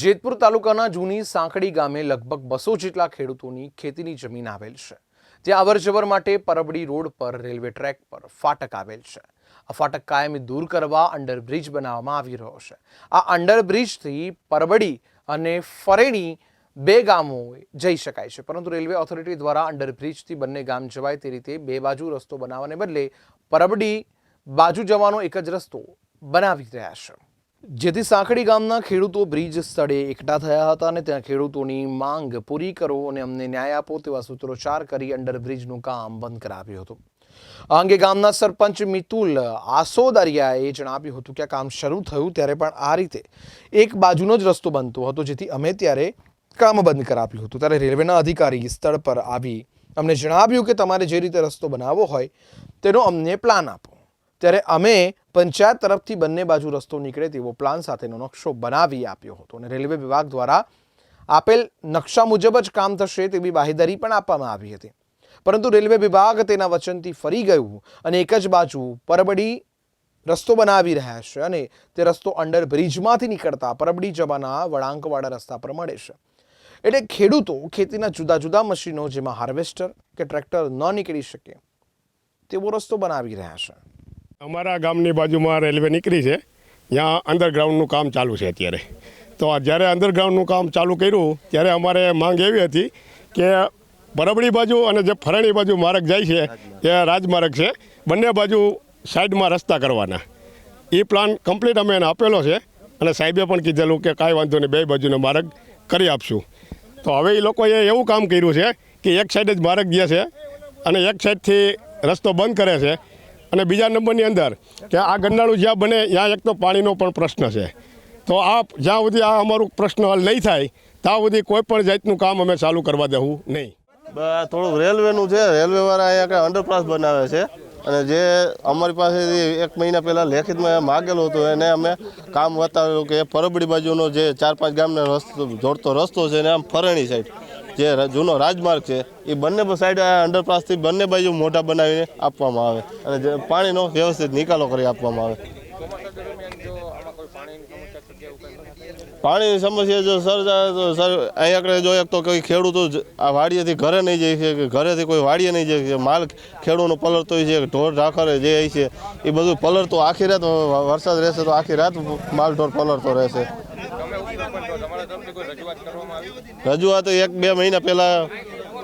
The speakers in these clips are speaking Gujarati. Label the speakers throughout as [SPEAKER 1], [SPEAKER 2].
[SPEAKER 1] જેતપુર તાલુકાના જૂની સાંકડી ગામે લગભગ બસો જેટલા ખેડૂતોની ખેતીની જમીન આવેલ છે. ત્યાં અવરજવર માટે પરબડી રોડ પર રેલવે ટ્રેક પર ફાટક આવેલ છે. આ ફાટક કાયમી દૂર કરવા અંડરબ્રિજ બનાવવામાં આવી રહ્યો છે. આ અંડરબ્રિજથી પરબડી અને ફરેણી બે ગામો જઈ શકાય છે. પરંતુ રેલવે ઓથોરિટી દ્વારા અંડરબ્રિજથી બંને ગામ જવાય તે રીતે બે બાજુ રસ્તો બનાવવાને બદલે પરબડી બાજુ જવાનો એક જ રસ્તો બનાવી રહ્યા છે. જેથી સાંકડી ગામના ખેડૂતો બ્રિજ સ્થળે એકઠા થયા હતા અને ત્યાં ખેડૂતોની માંગ પૂરી કરો અને અમને ન્યાય આપો તેવા સૂત્રોચ્ચાર કરી અંડરબ્રિજનું કામ બંધ કરાવ્યું હતું. આ અંગે ગામના સરપંચ મિતુલ આસોદરિયાએ જણાવ્યું હતું કે આ કામ શરૂ થયું ત્યારે પણ આ રીતે એક બાજુનો જ રસ્તો બનતો હતો જેથી અમે ત્યારે કામ બંધ કરાવ્યું હતું. ત્યારે રેલવેના અધિકારી સ્થળ પર આવી અમને જણાવ્યું કે તમારે જે રીતે રસ્તો બનાવવો હોય તેનો અમને પ્લાન આપો. ત્યારે અમે પંચાયત તરફથી બંને બાજુ રસ્તો નીકળે તેવો પ્લાન સાથેનો નકશો બનાવી આપ્યો હતો અને રેલવે વિભાગ દ્વારા આપેલ નકશા મુજબ જ કામ થશે તેવી બાહેદારી પણ આપવામાં આવી હતી. પરંતુ રેલવે વિભાગ તેના વચનથી ફરી ગયું અને એક જ બાજુ પરબડી રસ્તો બનાવી રહ્યા છે અને તે રસ્તો અંડર બ્રિજમાંથી નીકળતા પરબડી જવાના વળાંકવાળા રસ્તા પર મળે છે. એટલે ખેડૂતો ખેતીના જુદા જુદા મશીનો જેમાં હાર્વેસ્ટર કે ટ્રેક્ટર ન નીકળી શકે તેવો રસ્તો બનાવી રહ્યા છે.
[SPEAKER 2] અમારા ગામની બાજુમાં રેલવે નીકળી છે. ત્યાં અંડરગ્રાઉન્ડનું કામ ચાલુ છે અત્યારે. તો જ્યારે અંડરગ્રાઉન્ડનું કામ ચાલુ કર્યું, ત્યારે અમારે માંગ એવી હતી કે બરબડી બાજુ અને જે ફરણી બાજુ માર્ગ જાય છે, એ રાજમાર્ગ છે. બંને બાજુ સાઈડમાં રસ્તા કરવાના. એ પ્લાન કમ્પ્લીટ અમે એને આપેલો છે અને સાહેબે પણ કીધેલું કે કાંઈ વાંધો નહીં, બે બાજુનો માર્ગ કરી આપશું. તો હવે એ લોકોએ એવું કામ કર્યું છે કે એક સાઈડ જ માર્ગ જે છે અને એક સાઈડથી રસ્તો બંધ કરે છે. અને બીજા નંબરની અંદર કે આ ગંડાળું જ્યાં બને, ત્યાં એક તો પાણીનો પણ પ્રશ્ન છે. તો આ જ્યાં સુધી આ અમારું પ્રશ્ન હલ નહીં થાય, ત્યાં સુધી કોઈ પણ જાતનું કામ અમે ચાલુ કરવા દેવું નહીં.
[SPEAKER 3] થોડુંક રેલવેનું છે. રેલવેવાળા અહીંયા કંઈ અંડરપાસ બનાવે છે. અને જે અમારી પાસેથી એક મહિના પહેલાં લેખિતમાં માગેલું હતું, એને અમે કામ બતાવેલું કે પરબડી બાજુનો જે ચાર પાંચ ગામનો રસ્તો, જોડતો રસ્તો છે ને આમ ફરણી સાઈડ જે જૂનો રાજમાર્ગ છે, એ બંને સાઈડ અંડરપાસથી બંને બાજુ મોઢા બનાવીને આપવામાં આવે અને પાણીનો વ્યવસ્થિત નિકાલો કરી આપવામાં આવે. પાણીની સમસ્યા જો સર તો સર અહીંયા આગળ જો એક તો કોઈ ખેડૂતો આ વાડીએથી ઘરે નહીં જાય છે, કે ઘરેથી કોઈ વાડીએ નહીં જાય છે, માલ ખેડૂતનો પલળતો હોય છે ઢોર ઢાખરે જે છે, એ બધું પલળતો આખી રાત વરસાદ રહેશે તો આખી રાત માલ ઢોર પલળતો રહેશે. રજૂઆત એક બે મહિના પહેલાં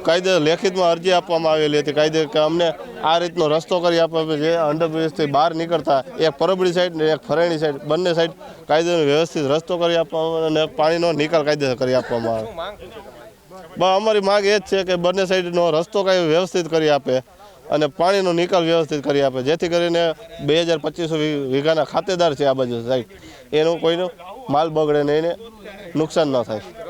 [SPEAKER 3] કાયદે લેખિતમાં અરજી આપવામાં આવેલી હતી. કાયદે કે અમને આ રીતનો રસ્તો કરી આપવા જે અંડરબ્રિજથી બહાર નીકળતા, એક પરબડી સાઈડ ને એક ફરેણી સાઈડ, બંને સાઈડ કાયદેનો વ્યવસ્થિત રસ્તો કરી આપવામાં અને પાણીનો નિકાલ કાયદેસર કરી આપવામાં આવે. અમારી માંગ એ જ છે કે બંને સાઈડનો રસ્તો કાંઈ વ્યવસ્થિત કરી આપે અને પાણીનો નિકાલ વ્યવસ્થિત કરી આપે. જેથી કરીને બે હજાર પચીસો વીઘાના ખાતેદાર છે આ બાજુ સાઈડ. એનું કોઈનો માલ બગડે ને એને નુકસાન ન થાય.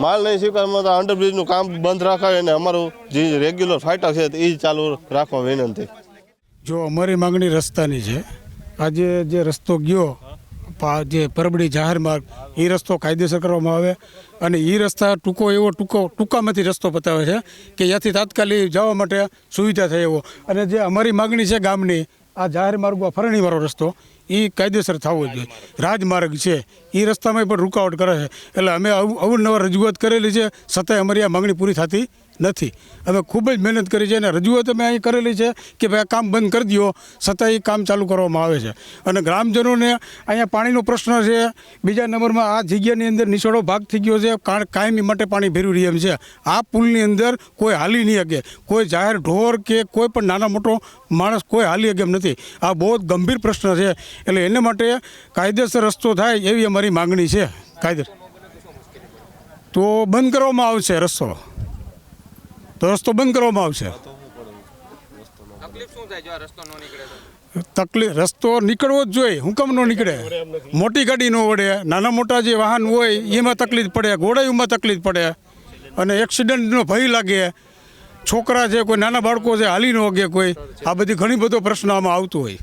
[SPEAKER 3] માલ નહીં સ્વીકારમાં તો અંડરબ્રિજનું કામ બંધ રાખાવે અને અમારું જે રેગ્યુલર ફાઇટર છે એ ચાલુ રાખવા વિનંતી.
[SPEAKER 4] જો અમારી માંગણી રસ્તાની છે આજે જે રસ્તો ગયો પા- જે પરબડી જાહેર માર્ગ એ રસ્તો કાયદેસર કરવામાં આવે અને એ રસ્તા ટૂંકો એવો ટૂંકો ટૂંકામાંથી રસ્તો બતાવે છે કે ત્યાંથી તાત્કાલિક જવા માટે સુવિધા થાય એવો. અને જે અમારી માંગણી છે ગામની આ જાહેર માર્ગમાં ફરણીવાળો રસ્તો એ કાયદેસર થવો જોઈએ. રાજમાર્ગ છે એ રસ્તામાં પણ રૂકાવટ કરે છે. એટલે અમે અવ- અવારનવાર રજૂઆત કરેલી છે. છતાંય અમારી આ માંગણી પૂરી થતી નથી. અમે ખૂબ જ મહેનત કરી છે અને રજૂઆત અમે અહીં કરેલી છે કે ભાઈ આ કામ બંધ કરી દો છતાં એ કામ ચાલુ કરવામાં આવે છે. અને ગ્રામજનોને અહીંયા પાણીનો પ્રશ્ન છે. બીજા નંબરમાં આ જગ્યાની અંદર નિસોડો ભાગ થઈ ગયો છે. કાયમી માટે પાણી ભર્યું રહ્યું છે. આ પુલની અંદર કોઈ હાલી નહીં શકે. કોઈ જાહેર ઢોર કે કોઈ પણ નાના મોટો માણસ કોઈ હાલી શકે એમ નથી. આ બહુ ગંભીર પ્રશ્ન છે. એટલે એને માટે કાયદેસર રસ્તો થાય એવી અમારી માંગણી છે. કાયદેસર. તો બંધ કરવામાં આવશે રસ્તો. તો રસ્તો બંધ કરવામાં આવશે. તકલીફ રસ્તો નીકળવો જ જોઈએ. હુકમ નો નીકળે? મોટી ગાડી ન વડે નાના મોટા જે વાહન હોય એમાં તકલીફ પડે ઘોડાઈમાં તકલીફ પડે અને એક્સિડન્ટનો ભય લાગે. છોકરા છે કોઈ નાના બાળકો છે હાલી ન વગે કોઈ આ બધી ઘણી બધો પ્રશ્ન આમાં આવતો હોય.